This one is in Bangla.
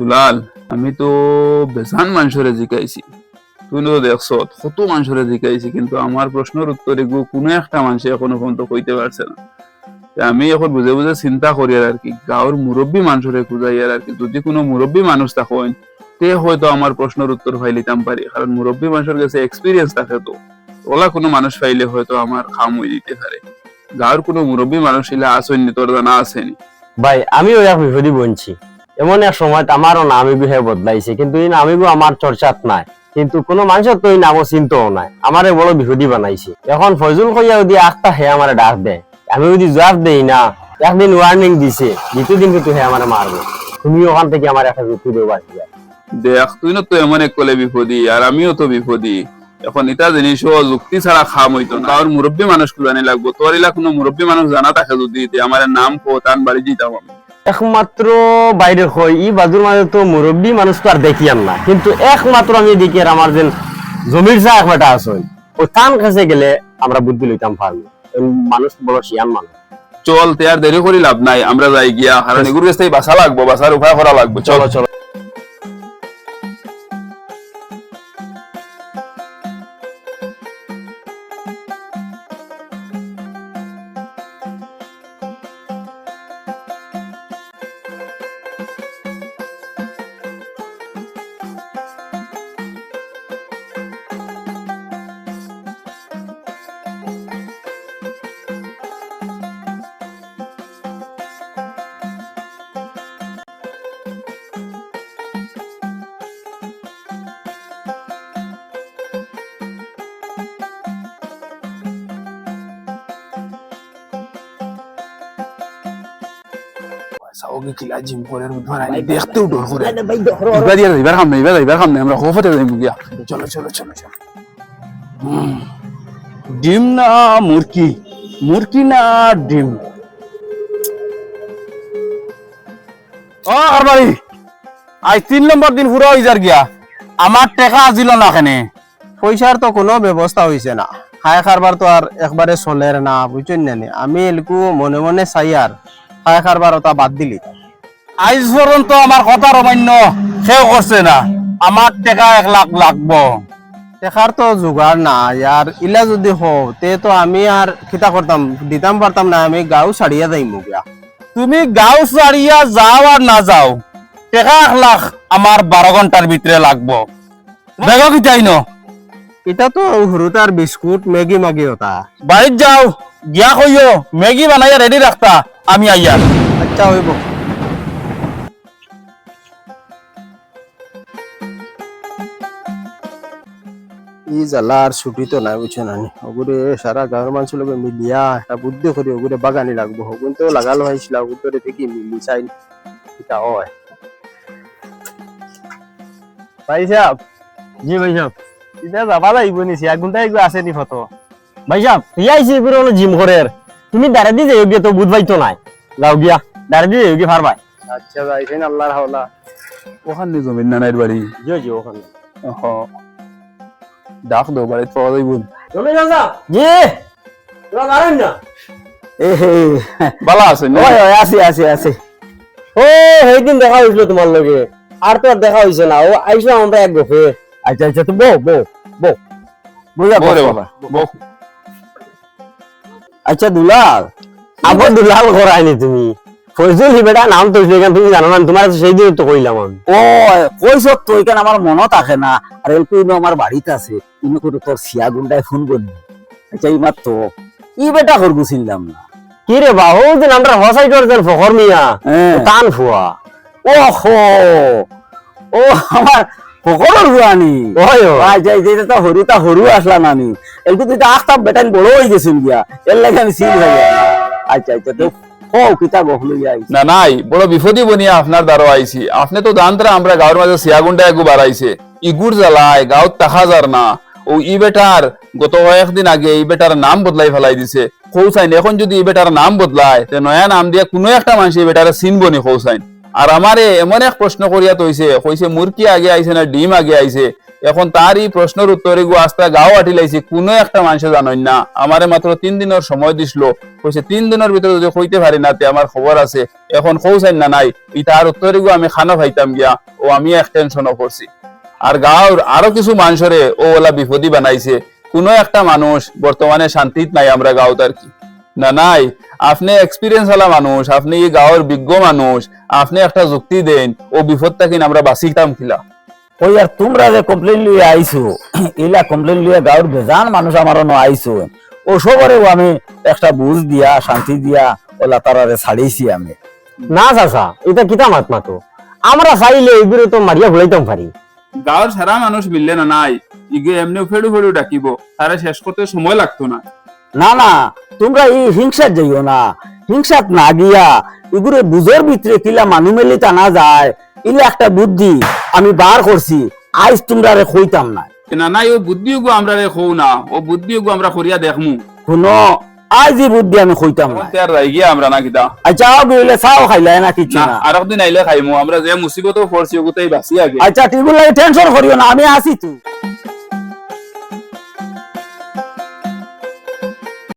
দুলাল, আমি তো বেজান মানুষরে জিকাইছি তুই তো দেখছ কত মানুষরে জিকাইছি কিন্তু আমার প্রশ্নের উত্তরে গো কোনো একটা মানুষ এখনও পর্যন্ত কইতে পারছে না। আমি এখন বুঝে বুঝে চিন্তা করি আর কি গাঁৱৰ মুরব্বী মানুষরে খুঁজাই আর কি, যদি কোনো মুরব্বী মানুষ থাকেন, তে হয়তো আমার প্রশ্নের উত্তর ফাইলিতাম পারি কারণ মুরব্বী মানুষের কাছে এক্সপিরিয়েন্স থাকে তো। ওলা কোনো মানুষ ফাইলে হয়তো আমার খাম হয়ে দিতে পারে। গাঁৱৰ কোনো মুরব্বী মানুষ ইলা আসেনি তোর জানা আসেনি ভাই, আমিও এক বিপদী বনছি। এমন এক সময় আমারও নামি বিহে বদলাইছে। কিন্তু এই নামিগো আমার চর্চাত নাই। কিন্তু কোনো মানুষের তো এই নামও চিন্তাও নাই। আমারে বড় বিপদী বানাইছে। এখন ফজল কইয়া যদি আখটা হে আমারে ডাক দেয় আমি যদি জবাব দেই না, একদিন ওয়ার্নিং দিছে, দ্বিতীয় দিন কিন্তু হে আমারে মারবে তুমি ওখান থেকে আমার একটা দেবো বাঁচি দেখ, তুই না তো এমন এক কলে বিপদী আর আমিও তো বিপদী এখন এটা জিনিসও যুক্তি ছাড়া খাম হইতো না। আর মুরব্বী মানুষ জানি লাগবো। তোর এলা কোনো মুরব্বী মানুষ জানা থাকে যদি আমার নাম কো তান বাড়ি যেতাম আমি। একমাত্র বাইরে হয় ই বাজুর মাঝে তো মুরব্বী মানুষ তো আর দেখিয়ান না। কিন্তু একমাত্র আমি দেখি আর আমার যে জমির চা একটা আছে ও তান কাছে গেলে আমরা বুদ্ধি লইতাম পারব মানুষ বড় শিয়ান মানুষ। চল তে আর দেরি করি লাভ নাই আমরা যাই গিয়া হারানিগুর কাছে বাসা লাগবো বাসার উপায় করা লাগবে চলো চলো। চলো কিলা জিম করে উদ্ধার আই দেখতেও ডর করে এবার ইয়ার এবার খাম এবার এবার খাম আমরা খোফতে যাই গিয়া চলো চলো চলো চলো ডিম না মুরকি মুরকি না ডিম ও আরবারি আজ তিন নম্বর দিন পুরো যার গিয়া আমার টেকা আজিল না কেনে পয়সার তো কোনো ব্যবস্থা হয়েছে না খায় খারবার তো আর একবারে চলের না বুঝছেন না আমি এলকু মনে মনে চাই আর খায় খারবার ওটা বাদ দিলি। আজ পর্যন্ত আমার কথা রমান্য সেও করছে না। আমার টেকা এক লাখ লাগবো। দেখার তো জোগাড় না আর ইলা যদি হও তে তো আমি আর কিতা করতাম দিতাম পারতাম না আমি গাও ছাড়িয়া যাই মুগিয়া তুমি গাঁও ছাড়িয়া যাও আর না যাও টেকা এক লাখ আমার বারো ঘণ্টার ভিতরে লাগবো। বেগ কি চাই ন? এটা তো হুরুতার বিস্কুট ম্যাগি মাগি ওটা বাড়িত যাও গিয়া কইও ম্যাগি বানাইয়া রেডি রাখতা আমি আইয়া। আচ্ছা হইব। ই জ্বালা আর ছুটি তো নাই বুঝছ না ওগুরে সারা গাঁৱৰ মানুষ লগে মিলিয়া একটা বুদ্ধি করি ওগুরে বাগানি লাগবো। ওগুন তো লাগালো হয়েছিল ওগুরে দেখি মিলি চাই? এটা হয়। ভাই সাহেব জি ভাই সাহেব। এটা যাবা লাগিব নিছি আগুনটা এগুলো আছে নি ফটো। ভাই সাহেব পুরো হলো জিম করের তুমি দাঁড়া দিয়ে যাই গিয়া তো বুঝবাই তো নাই। যাও গিয়া দাঁড়া দিয়ে যাই গিয়া ফারবাই আচ্ছা যাইছেন আল্লাহর হাওলা। ওখানে জমিন নানাইর বাড়ি? জি জি ওখানে হ ডাক দো বাড়িতে পাওয়া যাইব চলে যাও জি। তোরা দাঁড়ান না। বালা আছে না? ওই ওই আছে আছে আছে ও সেইদিন দেখা হয়েছিল তোমার লগে। আর তো আর দেখা হয়েছে না। ও আইসো আমরা এক গফে। আচ্ছা আচ্ছা তো বো বো বো বুঝা বাবা বউ। আচ্ছা দুলাল। আবার দুলাল করায়নি তুমি। ফজল বেটা নাম তো তুমি জানো না তোমার সেই দিন তো কইলাম আমি। ও তো এখানে আমার মনে থাকে না। আর আমার বাড়িতে আছে। ইনো করে তোর সিয়া গুন্ডায় ফোন করবি আচ্ছা এই মাত্র ই বেটা করব চিনলাম না। কি রে বা ও যে আমরা হসাই করছেন ফখর মিয়া হ্যাঁ। টান ফুয়া। ও হো ও আমার পকড়র হুয়ানি যেটা তো হরুতা হরু আসলাম আমি এলকু তুই তো আখতাম বেটান বড় হয়ে গেছিল গিয়া এর লাগে আমি চিন হয়ে আচ্ছা আচ্ছা তো না নাই বড় বিপদী বনিয়া আপনার দ্বারা আইছি আপনি তো জানতে আমরা গাঁৱৰ মাঝে সিয়াগুন্ডা একু বাড়াইছে ইগুর জ্বালায় গাঁৱত তাহা যার না ও ই বেটার গত কয়েকদিন আগে এই বেটার নাম বদলাই ফেলাই দিছে। কৌসাইন এখন যদি এই বেটার নাম বদলায় তে নয়া নাম দিয়া কোনো একটা মানুষ এই বেটারে চিনব নি কৌসাইন আর আমারে এমন এক প্রশ্ন করিয়া তৈছে কইছে, মুরকি আগে আইছে না, ডিম আগে আইছে? এখন তার এই প্রশ্নের উত্তরে গো আস্তা গাও আটি লাইছি, কোনো একটা মানুষ জানই না। আমারে মাত্র তিন দিনের সময় দিছিল। কইছে, তিন দিনের ভিতরে যদি কইতে পারি না, তে আমার খবর আছে। এখন কৌসাই না নাই ই তার উত্তরে গো আমি খানা খাইতাম গিয়া। ও আমি এক টেনশনও করছি। আর গাঁর আরও কিছু মানুষরে ও ওলা বিপদী বানাইছে। কোনো একটা মানুষ বর্তমানে শান্তিত নাই আমরা গাঁৱত আর কি। না, নাই আপনি এক্সপিরিয়েন্স ওলা মানুষ আপনি এই গাঁৱৰ বিজ্ঞ মানুষ আপনি একটা যুক্তি দেন ও বিপদটা কিনা আমরা বাঁচিতাম খিলা ওই আর তোমরা যে কমপ্লেন লিয়ে আইছো এলা কমপ্লেন লিয়ে গাঁর বেজান মানুষ আমার ন আইছো। ও সবরেও আমি একটা বুঝ দিয়া শান্তি দিয়া ওলা তারারে ছাড়িয়েছি আমি। না চাচা এটা কিতা মাত মাতো আমরা চাইলে এইগুলো তো মারিয়া ভুলাইতাম পারি গাঁৱৰ সারা মানুষ মিললে না নাই ইগে এমনি ফেড়ু ফেড়ু ডাকিব তারা শেষ করতে সময় লাগতো না। না না তোমরা এই হিংসার যাইও না। হিংসাত না গিয়া এগুলো বুঝোর ভিতরে কিলা মানু মেলি টানা যায়। ইলা একটা বুদ্ধি আমি বার করছি আজ তোমরা রে কইতাম না। না নাই ও বুদ্ধি গো আমরা রে খৌ না ও বুদ্ধি গো আমরা করিয়া দেখমু। শুনো আজ এই বুদ্ধি আমি কইতাম না। তার রাই গিয়া আমরা না কিতা। আচ্ছা গইলে চাও খাইলাই না কিছু না না। আর একদিন আইলে খাইমু আমরা যে মুসিবতও পড়ছি ওগুতাই বাঁচি আগে। আচ্ছা টিগুলো টেনশন করিও না আমি আছি তুই।